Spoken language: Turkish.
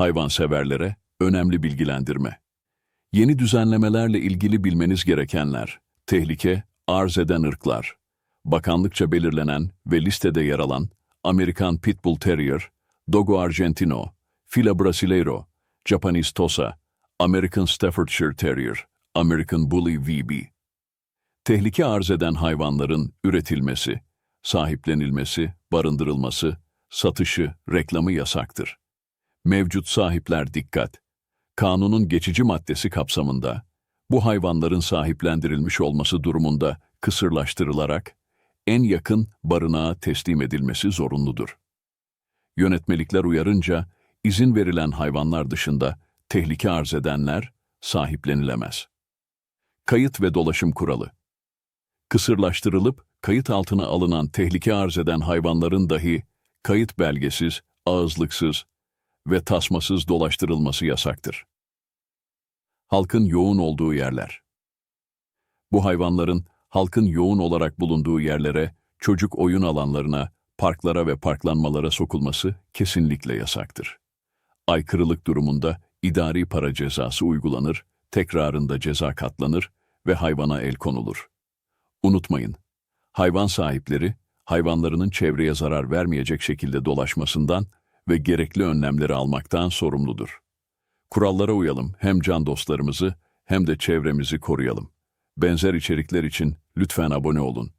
hayvanseverlere önemli bilgilendirme. Yeni düzenlemelerle ilgili bilmeniz gerekenler, tehlike, arz eden ırklar, bakanlıkça belirlenen ve listede yer alan Amerikan Pitbull Terrier, Dogo Argentino, Fila Brasileiro, Japanese Tosa, American Staffordshire Terrier, American Bully VB. Tehlike arz eden hayvanların üretilmesi, sahiplenilmesi, barındırılması, satışı, reklamı yasaktır. Mevcut sahipler dikkat! Kanunun geçici maddesi kapsamında, bu hayvanların sahiplendirilmiş olması durumunda kısırlaştırılarak en yakın barınağa teslim edilmesi zorunludur. Yönetmelikler uyarınca, izin verilen hayvanlar dışında tehlike arz edenler sahiplenilemez. Kayıt ve dolaşım kuralı Kısırlaştırılıp kayıt altına alınan tehlike arz eden hayvanların dahi kayıt belgesiz, ağızlıksız ve tasmasız dolaştırılması yasaktır. Halkın yoğun olduğu yerler Bu hayvanların halkın yoğun olarak bulunduğu yerlere, çocuk oyun alanlarına, parklara ve parklanmalara sokulması kesinlikle yasaktır. Aykırılık durumunda idari para cezası uygulanır, tekrarında ceza katlanır ve hayvana el konulur. Unutmayın, hayvan sahipleri, hayvanlarının çevreye zarar vermeyecek şekilde dolaşmasından ve gerekli önlemleri almaktan sorumludur. Kurallara uyalım, hem can dostlarımızı hem de çevremizi koruyalım. Benzer içerikler için lütfen abone olun.